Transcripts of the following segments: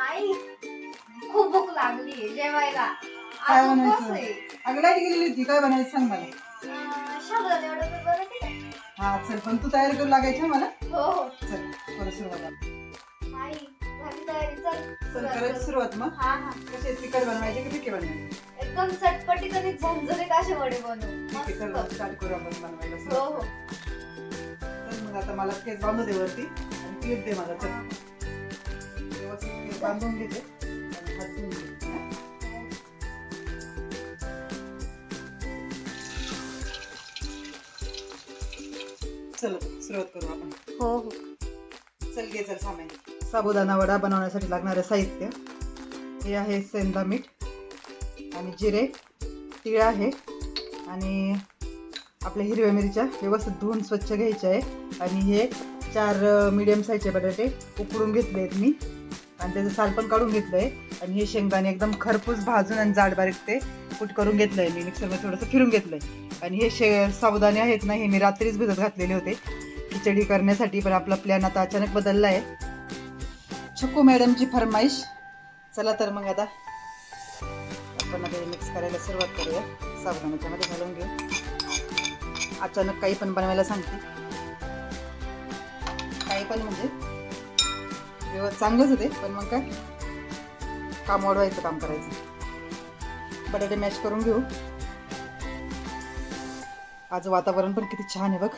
नाही. खूप भूक लागली जेवायला. काय अजून बनायचं? कसं आहे? अगं लाइट गेलेली होती काय बनायचं सांग मला. अं, तर बरं नाही हा चल पण तू तयारी करू लागायची ना मला? हो हो. चल करू सुरुवात. नाही झाली तयारी चल. चल सुरुवात करायची करू. सुरुवात मग. हा हा. कसे तिखट बनवायचे की फिके बनवायचे? एकदम चटपटीत आणि झणझणीत असे वडे बनवू. मस्त चल स्टार्ट करू आपण बनवायला हो सुरुवात. हो चल मग आता मला केस बांधू दे वरती. आणि क्लिप दे मला चल. बांधून घेते? चल सुरुवात करू आपण. हो हो. चल घे चल सामान. साबुदाणा वडा बनवण्यासाठी लागणारे साहित्य. हे आहे सेंदा मीठ आणि जिरे. तीळ आहे आणि आपल्या हिरव्या मिरच्या. व्यवस्थित धुवून स्वच्छ घ्यायच्या आहे. आणि हे चार मिडियम साईजचे बटाटे उकडून घेतले आहेत मी. आणि त्याचं साल पण काढून घेतलं आहे आणि हे शेंगदाणे एकदम खरपूस भाजून आणि जाड बारीक ते कूट करून घेतलं आहे मी मिक्सरमध्ये थोडंसं फिरून घेतलं आहे आणि हे शे साबुदाणे आहेत ना हे मी रात्रीच भिजत घातलेले होते. खिचडी करण्यासाठी पण आपला प्लॅन आता अचानक बदलला आहे छकू मॅडमची फरमाईश. चला तर मग आता आपण आता मिक्स करायला सुरुवात करूया. साबुदाण्याच्या मध्ये घालून घेऊ. अचानक काही पण बनवायला सांगते. काही पण म्हणजे व्यवस्थित. चांगलंच होते पण मग काय? काम वाढवायचं काम करायचं. बटाटे मॅश करून घेऊ. आज वातावरण पण किती छान आहे बघ.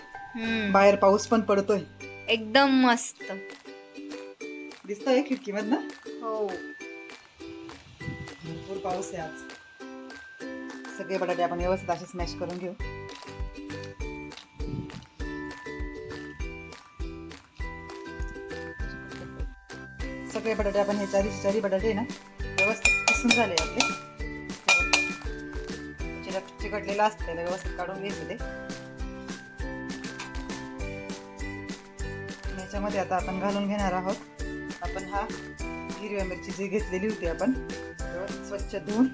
बाहेर पाऊस पण पडतोय. एकदम मस्त. दिसतंय खिडकीमधनं? हो. भरपूर पाऊस आहे आज. सगळे बटाटे आपण व्यवस्थित असे स्मॅश करून घेऊ. सगळे बटाटे आपण हे चारी चारी बटाटे ना व्यवस्थित किसून झाले आपले. चिकट चिकटलेलं असतं त्याला व्यवस्थित काढून घ्यायचं ते. आणि याच्यामध्ये आता आपण घालून घेणार आहोत. आपण हा हिरव्या मिरची जी घेतलेली होती आपण व्यवस्थित स्वच्छ धुवून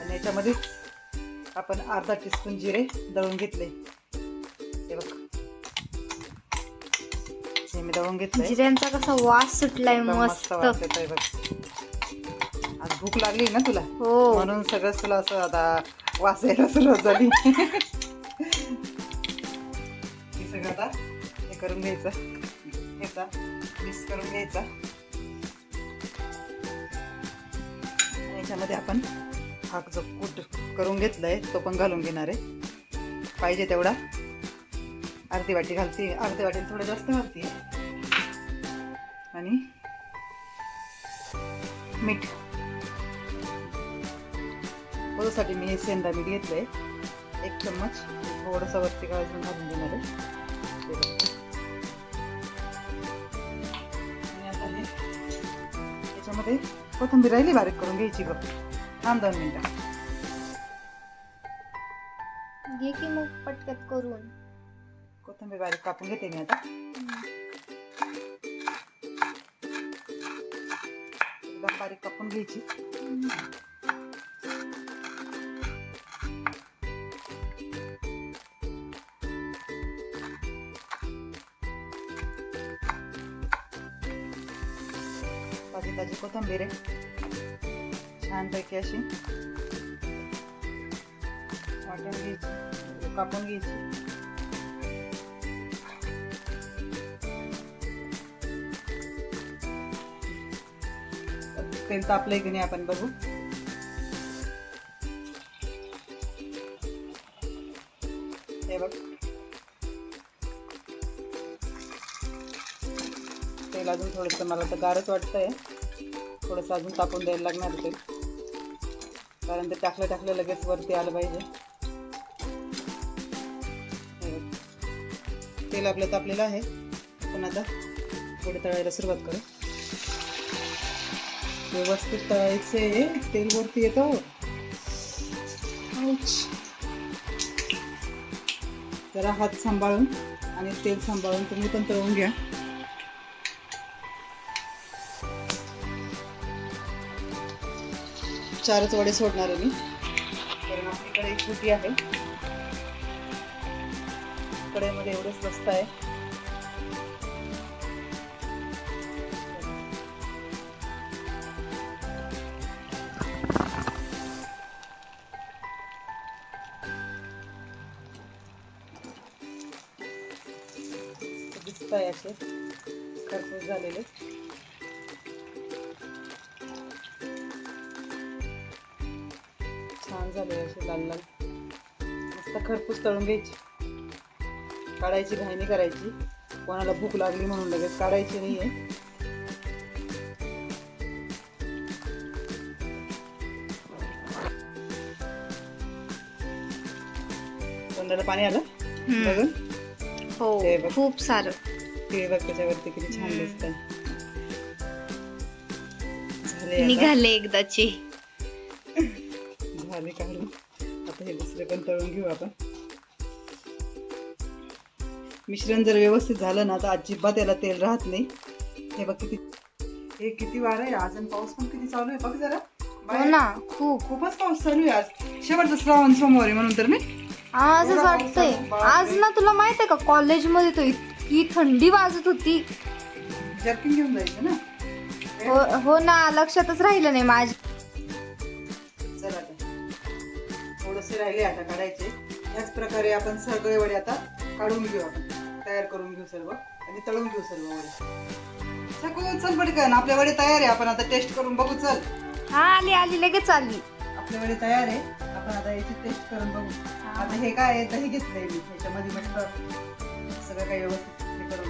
आणि याच्यामध्येच आपण अर्धा टीस्पून जिरे दळून घेतले. मी दळून घेतलंय. जिऱ्यांचा कसा वास सुटलाय मस्त वास येतोय बघ. आज भूक लागली ना तुला? हो. म्हणून सगळं तुला असं आता वास यायला सुरुवात झाली. हे सगळं आता हे करून घ्यायचं. ह्याचा मिक्स करून घ्यायचा. याच्यामध्ये आपण हा जो कूट करून घेतलाय तो पण घालून घेणार आहे. पाहिजे तेवढा. अर्धी वाटी घालते. अर्धी वाटी थोडं जास्त घालते. आणि मीठ. पोळीसाठी मी हे सेंदा मीठ घेतलंय. एक चम्मच. थोडंसं वरती घालून घालून देणार आहे. हे बघ. आणि आता हे याच्यामध्ये कोथिंबीर राहिली बारीक करून घ्यायची बघ. थांब दोन मिनटं. घे की मग पटकत करून. कोथिंबीर बारीक कापून घेते मी आता. एकदम बारीक कापून घ्यायची. ताजी ताजी कोथंबीर आहे. छानपैकी अशी वाटून घ्यायची कापून घ्यायची. तेल तापलंय की नाही आपण बघू. हे बघ. तेल अजून थोडंसं मला तर गारच वाटतंय. थोडंसं अजून तापून द्यायला लागणार ते. तेल कारण ते टाकलं टाकलं लगेच वरती आलं पाहिजे. तेल आपलं तापलेलं आहे. पण आता पुढे तळायला सुरुवात करू. व्यवस्थित तळायचे तेल वरती येतो. जरा हात सांभाळून आणि तेल सांभाळून तुम्ही पण तळून घ्या. चारच वडे सोडणार आहे मी. कारण आपलीकडे एक आहे. कडेमध्ये एवढंच बसत आहे. आहे असे. खरपूस झालेले. छान झाले असे लाल लाल. मस्त खरपूस तळून घ्यायची. काढायची घाईनी करायची. कोणाला भूक लागली म्हणून लगेच काढायची नाहीये. तोंडाला पाणी आलं? हो. खूप सारं. ते बघ त्याच्यावरती किती छान. दिसत. निघाले एकदाचे. झाले काढून. आता हे दुसरे पण तळून घेऊ आपण. मिश्रण जर व्यवस्थित झालं ना तर अजिबात याला तेल राहत नाही. हे बघ किती हे किती वार आहे. आज आणि पाऊस पण किती चालू आहे. बघ जरा. हो ना खूप. खूपच पाऊस चालू आहे आज. शेवटचा श्रावण सोमवार आहे म्हणून तर मी. आजच वाटतंय. आज ना तुला माहीत आहे का? कॉलेजमध्ये तो इतकी थंडी वाजत होती. जर्किन घेऊन जायचं ना? हो हो ना लक्षातच राहिलं नाही माझ चला आता थोडेसे राहिले आता काढायचे. ह्याच प्रकारे आपण सगळे वडे आता काढून घेऊ आपण. तयार करून घेऊ सर्व आणि तळून घेऊ सर्व वडे. सकू चल पटकन. आपले वडे तयार आहे. आपण आता टेस्ट करून बघू. चल. हा आली आली. लगेच आली. आपले वडे तयार आहे. आपण आता याची टेस्ट करून बघू. आता हे काय आहे दही घेतलंय मी. ह्याच्यामध्ये मस्त सगळं काही व्यवस्थित हे करून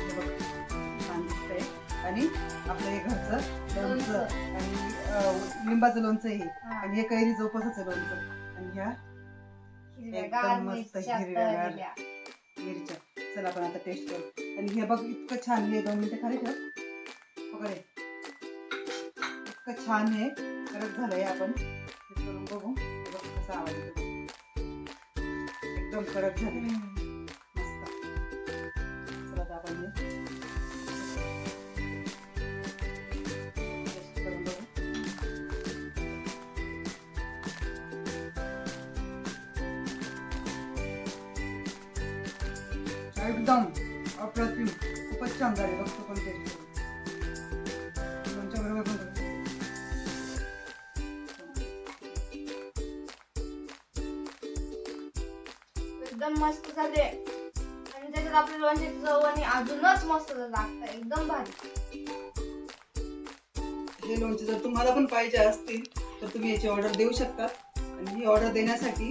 छान दिसतंय आणि आपलं हे घरचं लोणचं. आणि लिंबाचं लोणचं हे. आणि हे कैरी जोपासाचं लोणचं. आणि ह्या एकदम मस्त हिरव्यागार. मिरच्या. चला आपण आता टेस्ट करू. आणि हे बघ इतकं छान हे दोन मिनिटं खाली ठेव. पकड. इतकं छान हे. करत झालंय आपण. हे करून बघू. बघ कसा आवाज येतो. एकदम कडक झाले एकदम अप्रतिम. खूपच छान झाले बघतो पण लोणच्या बरोबर पण. एकदम मस्त झाले आणि त्याच्यात आपल्या लोणच्याची चव आणि अजूनच मस्त लागतं. एकदम भारी. हे लोणचे जर तुम्हाला पण पाहिजे असतील तर तुम्ही याची ऑर्डर देऊ शकता. आणि ही ऑर्डर देण्यासाठी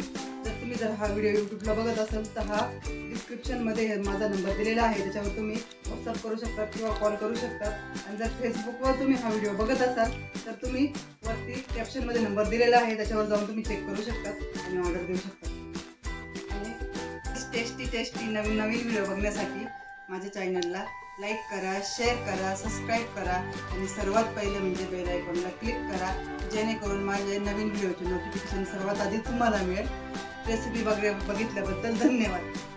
तुम्ही जर हा व्हिडिओ यूट्यूबला बघत असाल तर हा डिस्क्रिप्शनमध्ये माझा नंबर दिलेला आहे. त्याच्यावर तुम्ही व्हॉट्सअप करू शकता किंवा कॉल करू शकता. आणि जर फेसबुकवर तुम्ही हा व्हिडिओ बघत असाल तर तुम्ही वरती कॅप्शनमध्ये नंबर दिलेला आहे. त्याच्यावर जाऊन तुम्ही चेक करू शकता आणि ऑर्डर देऊ शकता. आणि टेस्टी टेस्टी नवीन नवीन व्हिडिओ बघण्यासाठी माझ्या चॅनलला लाईक करा शेअर करा सबस्क्राईब करा. आणि सर्वात पहिलं म्हणजे बेल आयकॉनला क्लिक करा. जेणेकरून माझे नवीन व्हिडिओचे नोटिफिकेशन सर्वात आधी तुम्हाला मिळेल. रेसिपी वगैरे बघितल्याबद्दल धन्यवाद.